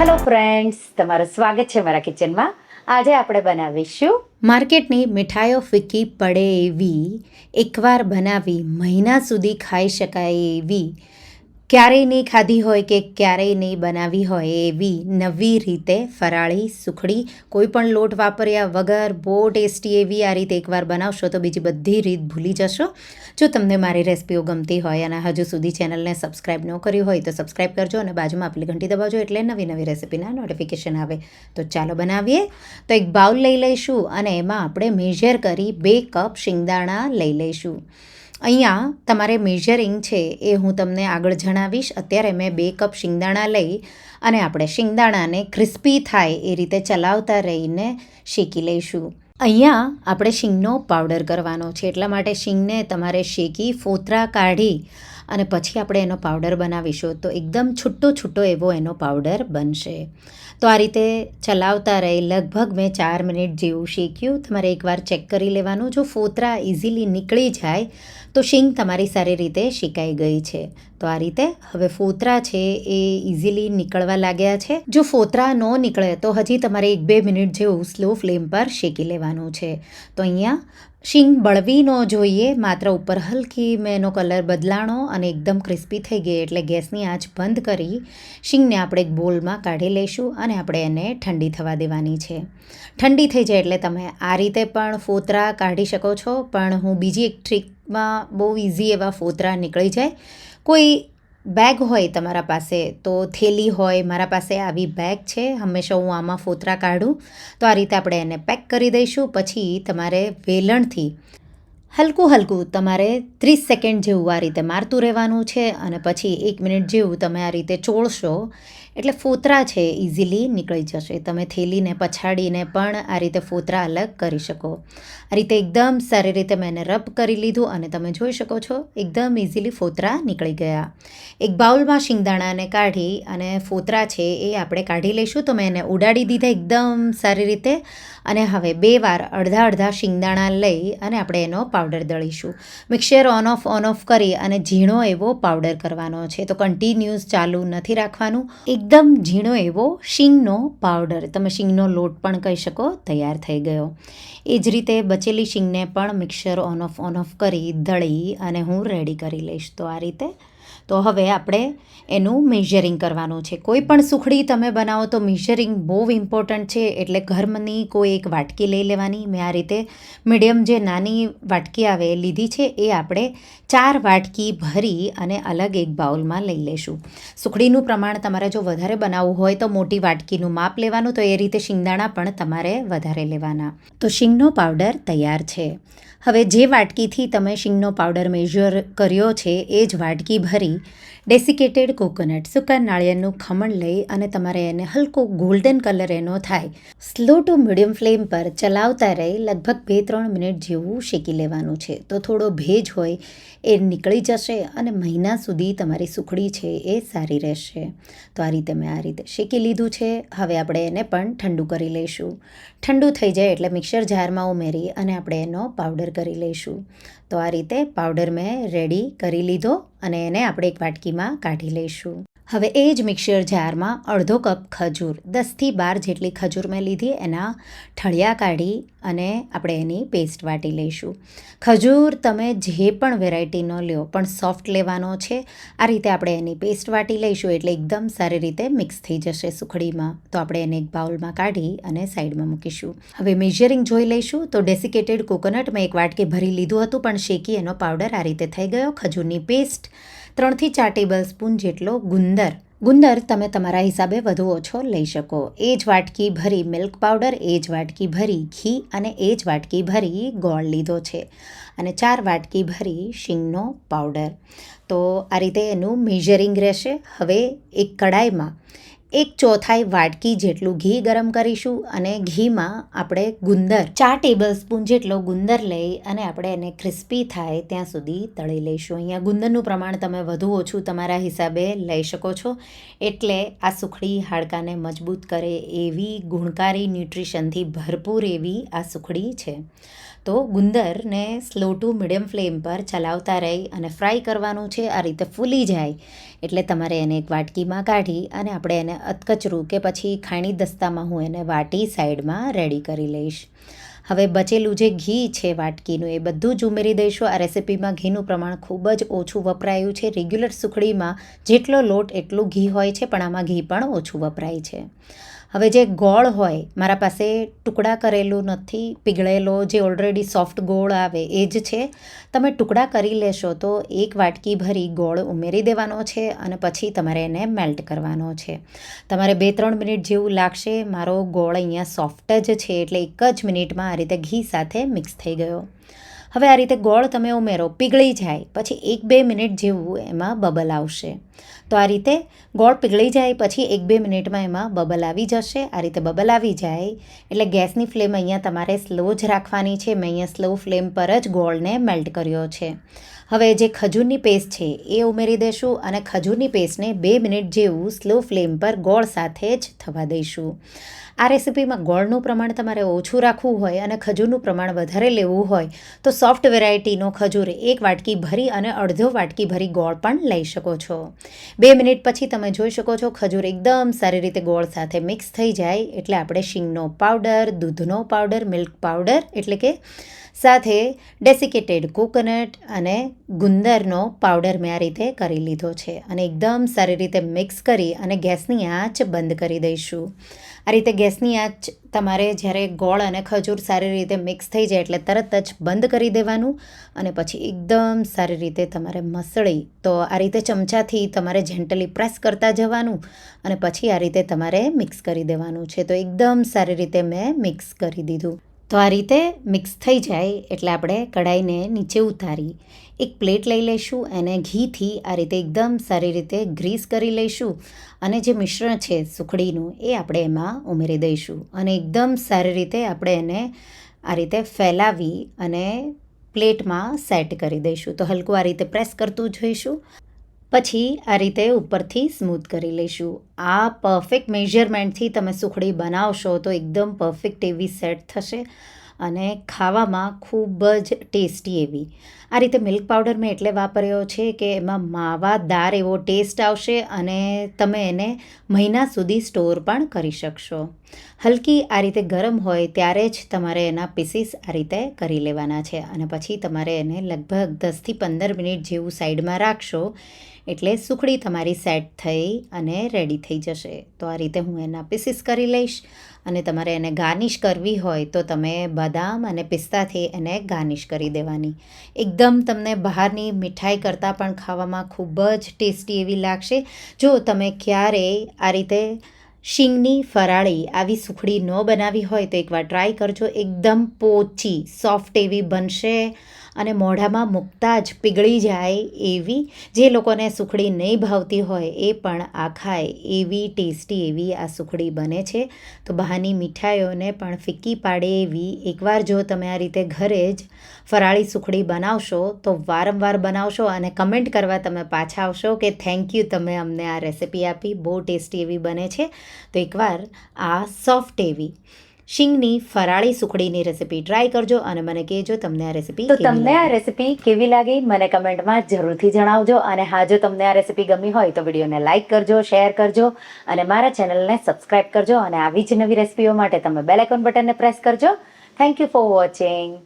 Hello friends તમારું સ્વાગત છે મારા કિચનમાં આજે આપણે બનાવીશું માર્કેટની મીઠાઈઓ ફીકી પડે એવી, એકવાર બનાવી મહિના સુધી ખાઈ શકાય એવી ક્યારેય નહીં ખાધી હોય કે ક્યારેય નહીં બનાવી હોય એવી નવી રીતે ફરાળી, સુખડી, કોઈ પણ લોટ વાપર્યા વગર, બહુ ટેસ્ટી એવી આ રીતે એકવાર બનાવશો તો બીજી બધી રીત ભૂલી જશો. જો તમને મારી રેસિપીઓ ગમતી હોય અને હજુ સુધી ચેનલને સબસ્ક્રાઈબ ન કર્યું હોય તો સબસ્ક્રાઈબ કરજો અને બાજુમાં આપેલી ઘંટી દબાવજો એટલે નવી નવી રેસિપીના નોટિફિકેશન આવે. તો ચાલો બનાવીએ. તો એક બાઉલ લઈ લઈશું અને એમાં આપણે મેજર કરી બે કપ શિંગદાણા લઈ લઈશું. અહીંયા તમારે મેઝરિંગ છે એ હું તમને આગળ જણાવીશ. અત્યારે મેં બે કપ શિંગદાણા લઈ અને આપણે શિંગદાણાને ક્રિસ્પી થાય એ રીતે ચલાવતા રહીને શેકી લઈશું. અહીંયા આપણે શીંગનો પાવડર કરવાનો છે. એટલા માટે શીંગને તમારે શેકી, ફોતરા કાઢી અને પછી આપણે એનો પાવડર બનાવીશું તો એકદમ છૂટો છૂટો એવો એનો પાવડર બનશે. તો આ રીતે ચલાવતા રહી. લગભગ મેં ચાર મિનિટ જેવું શેક્યું. તમારે એકવાર ચેક કરી લેવાનું. જો ફોતરા ઇઝીલી નીકળી જાય, તો શીંગ તમારી સારી રીતે શેકાઈ ગઈ છે. તો આ રીતે હવે ફોતરા છે એ ઇઝીલી નીકળવા લાગ્યા છે. જો ફોતરા ન નીકળે, તો હજી તમારે એક બે મિનિટ જેવું સ્લો ફ્લેમ પર શેકી લેવાનું છે. તો અહીંયા શીંગ બળવી ન જોઈએ, માત્ર ઉપર હલકી મેં એનો કલર બદલાણો અને એકદમ ક્રિસ્પી થઈ ગઈ એટલે ગેસની આંચ બંધ કરી શીંગને આપણે એક બોલમાં કાઢી લઈશું અને આપણે એને ઠંડી થવા દેવાની છે. ઠંડી થઈ જાય એટલે તમે આ રીતે પણ ફોતરા કાઢી શકો છો, પણ હું બીજી એક ટ્રીકમાં બહુ ઇઝી એવા ફોતરા નીકળી જાય. કોઈ બેગ હોય તમારા પાસે, તો થેલી હોય, મારા પાસે આવી બેગ છે, હંમેશા હું આમાં ફોતરા કાઢું. તો આ રીતે આપણે એને પેક કરી દઈશું, પછી તમારે વેલણથી હલકું હલકું તમારે ત્રીસ સેકન્ડ જેવું આ રીતે મારતું રહેવાનું છે, અને પછી એક મિનિટ જેવું તમે આ રીતે ચોળશો. એટલે ફોતરા છે ઇઝીલી નીકળી જશે. તમે થેલીને પછાડીને પણ આ રીતે ફોતરા અલગ કરી શકો. આ રીતે એકદમ સારી રીતે મેં એને રબ કરી લીધું અને તમે જોઈ શકો છો, એકદમ ઇઝીલી ફોતરા નીકળી ગયા. એક બાઉલમાં શિંગદાણાને કાઢી અને ફોતરા છે એ આપણે કાઢી લઈશું તો મેં એને ઉડાડી દીધા એકદમ સારી રીતે અને હવે બે વાર અડધા અડધા શિંગદાણા લઈ અને આપણે એનો powder દળીશું. Mixer on off on off કરી અને ઝીણો એવો પાવડર કરવાનો છે. તો કન્ટિન્યુઅસ ચાલુ નથી રાખવાનું. એકદમ ઝીણો એવો શીંગનો પાવડર. તમે શીંગનો લોટ પણ કહી શકો, તૈયાર થઈ ગયો. એ જ રીતે બચેલી શીંગને પણ mixer on off on off કરી દળી અને હું રેડી કરી લઈશ. તો આ રીતે તો હવે આપણે એનું મેઝરિંગ કરવાનું છે. કોઈ પણ સુખડી તમે બનાવો તો મેઝરિંગ બહુ ઇમ્પોર્ટન્ટ છે. એટલે ઘરની કોઈ એક વાટકી લઈ લેવાની. મેં આ રીતે મીડિયમ જે નાની વાટકી આવે લીધી છે, એ આપણે ચાર વાટકી ભરી અને અલગ એક બાઉલમાં લઈ લઈશું સુખડીનું પ્રમાણ તમારે જો વધારે બનાવવું હોય તો મોટી વાટકીનું માપ લેવાનું, તો એ રીતે શિંગદાણા પણ તમારે વધારે લેવાના. તો શિંગનો પાવડર તૈયાર છે. હવે જે વાટકીથી તમે શિંગનો પાવડર મેઝર કર્યો છે, એ જ વાટકી ભરી ડેસિકેટેડ કોકોનટ, સૂકા નાળિયેરનું ખમણ લઈ અને તમારે એને હલકો ગોલ્ડન કલર એનો થાય. સ્લો ટુ મીડિયમ ફ્લેમ પર ચલાવતા રહી લગભગ બે ત્રણ મિનિટ જેવું શેકી લેવાનું છે. તો થોડો ભેજ હોય એ નીકળી જશે અને મહિના સુધી તમારી સુખડી છે એ સારી રહેશે. તો આ રીતે મેં આ રીતે શેકી લીધું છે. હવે આપણે એને પણ ઠંડુ કરી લઈશું. ઠંડુ થઈ જાય એટલે મિક્સર જારમાં ઉમેરી અને આપણે એનો પાવડર કરી લઈશું. તો આ રીતે પાવડર મેં રેડી કરી લીધો અને એને આપણે એક વાટકીમાં કાઢી લઈશું. હવે એ જ મિક્સર જારમાં અડધો કપ ખજૂર, દસથી બાર જેટલી ખજૂર મેં લીધી, એના ઠળિયા કાઢી અને આપણે એની પેસ્ટ વાટી લઈશું. ખજૂર તમે જે પણ વેરાયટીનો લ્યો, પણ સોફ્ટ લેવાનો છે, આ રીતે આપણે એની પેસ્ટ વાટી લઈશું એટલે એકદમ સારી રીતે મિક્સ થઈ જશે સુખડીમાં. તો આપણે એને એક બાઉલમાં કાઢી અને સાઈડમાં મૂકીશું. હવે મેઝરિંગ જોઈ લઈશું, તો ડેસિકેટેડ કોકોનટ મેં એક વાટકે ભરી લીધું હતું, પણ શેકી એનો પાવડર આ રીતે થઈ ગયો. ખજૂરની પેસ્ટ ત્રણથી ચાર ટેબલ સ્પૂન જેટલો ગુંદર. ગુંદર તમે તમારા હિસાબે વધુ ઓછો લઈ શકો. એ જ વાટકી ભરી મિલ્ક પાવડર, એ જ વાટકી ભરી ઘી અને એ જ વાટકી ભરી ગોળ લીધો છે. અને ચાર વાટકી ભરી શીંગનો પાવડર. તો આ રીતે એનું મેઝરિંગ રહેશે. હવે એક કડાઈમાં એક ચોથાઈ વાટકી જેટલું ઘી ગરમ કરીશું અને ઘીમાં આપણે ગુંદર, ચાર ટેબલ સ્પૂન જેટલો ગુંદર લઈ અને આપણે એને ક્રિસ્પી થાય ત્યાં સુધી તળી લઈશું. અહીંયા ગુંદરનું પ્રમાણ તમે વધુ ઓછું તમારા હિસાબે લઈ શકો છો. એટલે આ સુખડી હાડકાને મજબૂત કરે એવી ગુણકારી ન્યુટ્રિશનથી ભરપૂર એવી આ સુખડી છે. તો ગુંદરને સ્લો ટુ મીડિયમ ફ્લેમ પર ચલાવતા રહી અને ફ્રાય કરવાનું છે આ રીતે ફૂલી જાય. એટલે તમારે એને એક વાટકીમાં કાઢી અને આપણે એને અતકચરું કે પછી ખાણી દસ્તામાં હું એને વાટી સાઈડમાં રેડી કરી લઈશ. હવે બચેલું જે ઘી છે વાટકીનું એ બધું જ ઉમેરી દઈશું. આ રેસિપીમાં ઘીનું પ્રમાણ ખૂબ જ ઓછું વપરાયું છે. રેગ્યુલર સુખડીમાં જેટલો લોટ એટલું ઘી હોય છે, પણ આમાં ઘી પણ ઓછું વપરાય છે. હવે જે ગોળ હોય, મારા પાસે ટુકડા કરેલું નથી, પીગળેલો જે ઓલરેડી સોફ્ટ ગોળ આવે, એ જ છે. તમે ટુકડા કરી લેશો તો એક વાટકી ભરી ગોળ ઉમેરી દેવાનો છે અને પછી તમારે એને મેલ્ટ કરવાનો છે. તમારે બે ત્રણ મિનિટ જેવું લાગશે. મારો ગોળ અહીંયા સોફ્ટ જ છે એટલે એક જ મિનિટમાં આ રીતે ઘી સાથે મિક્સ થઈ ગયો. હવે આ રીતે ગોળ તમે ઉમેરો, પીગળી જાય, પછી એક બે મિનિટ જેવું એમાં બબલ આવશે. તો આ રીતે ગોળ પીગળી જાય, પછી એક બે મિનિટમાં એમાં બબલ આવી જશે. આ રીતે બબલ આવી જાય. એટલે ગેસની ફ્લેમ અહીંયા તમારે સ્લો જ રાખવાની છે. મેં અહીંયા સ્લો ફ્લેમ પર જ ગોળને મેલ્ટ કર્યો છે. હવે જે ખજૂરની પેસ્ટ છે, એ ઉમેરી દઈશું અને ખજૂરની પેસ્ટને બે મિનિટ જેવું સ્લો ફ્લેમ પર ગોળ સાથે જ થવા દઈશું. આ રેસિપીમાં ગોળનું પ્રમાણ તમારે ઓછું રાખવું હોય અને ખજૂરનું પ્રમાણ વધારે લેવું હોય, તો સોફ્ટ વેરાયટીનો ખજૂર એક વાટકી ભરી અને અડધો વાટકી ભરી ગોળ પણ લઈ શકો છો. બે મિનિટ પછી તમે જોઈ શકો છો ખજૂર એકદમ સારી રીતે ગોળ સાથે મિક્સ થઈ જાય. એટલે આપણે શીંગનો પાવડર, દૂધનો પાવડર, મિલ્ક પાવડર એટલે કે સાથે ડેસિકેટેડ કોકોનટ અને ગુંદરનો પાવડર મેં આ રીતે કરી લીધો છે. અને એકદમ સારી રીતે મિક્સ કરી અને ગેસની આંચ બંધ કરી દઈશું. આ રીતે ગેસની આંચ તમારે જ્યારે ગોળ અને ખજૂર સારી રીતે મિક્સ થઈ જાય એટલે તરત જ બંધ કરી દેવાનું અને પછી એકદમ સારી રીતે તમારે મસળી તો આ રીતે ચમચાથી તમારે જેન્ટલી પ્રેસ કરતા જવાનું અને પછી આ રીતે તમારે મિક્સ કરી દેવાનું છે. તો એકદમ સારી રીતે મેં મિક્સ કરી દીધું. તો આ રીતે મિક્સ થઈ જાય એટલે આપણે કઢાઈને નીચે ઉતારી, એક પ્લેટ લઈ લઈશું અને ઘીથી આ રીતે એકદમ સારી રીતે ગ્રીસ કરી લઈશું અને જે મિશ્રણ છે સુખડીનું એ આપણે એમાં ઉમેરી દઈશું અને એકદમ સારી રીતે આપણે એને આ રીતે ફેલાવી અને પ્લેટમાં સેટ કરી દઈશું. તો હલકું આ રીતે પ્રેસ કરતું જોઈશું પછી આ રીતે ઉપરથી સ્મૂથ કરી લઈશું આ પરફેક્ટ મેઝરમેન્ટથી તમે સુખડી બનાવશો તો એકદમ પરફેક્ટ એવી સેટ થશે અને ખાવામાં ખૂબ જ ટેસ્ટી એવી. આ રીતે મિલ્ક પાવડર મેં એટલે વાપર્યો છે કે એમાં માવાદાર એવો ટેસ્ટ આવશે અને તમે એને મહિના સુધી સ્ટોર પણ કરી શકશો. હલકી આ રીતે ગરમ હોય ત્યારે જ તમારે એના પીસીસ આ રીતે કરી લેવાના છે અને પછી તમારે એને લગભગ દસથી પંદર મિનિટ જેવું સાઈડમાં રાખશો. એટલે સુખડી તમારી સેટ થઈ અને રેડી થઈ જશે. તો આ રીતે હું એના પીસીસ કરી લઈશ અને તમારે એને ગાર્નિશ કરવી હોય તો તમે બદામ અને પિસ્તાથી એને ગાર્નિશ કરી દેવાની. એકદમ તમને બહારની મીઠાઈ કરતાં પણ ખાવામાં ખૂબ જ ટેસ્ટી એવી લાગશે. જો તમે ક્યારેય આ રીતે શીંગની ફરાળી આવી સુખડી ન બનાવી હોય તો એકવાર ટ્રાય કરજો. એકદમ પોચી સોફ્ટ એવી બનશે અને મોઢામાં મૂકતા જ પીગળી જાય એવી જે લોકોને સુખડી નહીં ભાવતી હોય એ પણ આ ખાય એવી ટેસ્ટી એવી આ સુખડી બને છે. તો બહારની મીઠાઈઓને પણ ફિક્કી પાડે એવી એકવાર જો તમે આ રીતે ઘરે જ ફરાળી સુખડી બનાવશો તો વારંવાર બનાવશો અને કમેન્ટ કરવા તમે પાછા આવશો કે થેન્ક યુ તમે અમને આ રેસિપી આપી. બહુ ટેસ્ટી એવી બને છે. તો એકવાર આ સોફ્ટ એવી શીંગની ફરાળી સુખડીની રેસિપી ટ્રાય કરજો અને મને કહેજો તમને આ રેસિપી તો તમને આ રેસિપી કેવી લાગી? મને કમેન્ટમાં જરૂરથી જણાવજો અને હા જો તમને આ રેસિપી ગમી હોય તો વિડીયોને લાઇક કરજો શેર કરજો અને મારા ચેનલને સબસ્ક્રાઇબ કરજો અને આવી જ નવી રેસિપીઓ માટે તમે બેલ આઇકોન બટનને પ્રેસ કરજો. Thank you for watching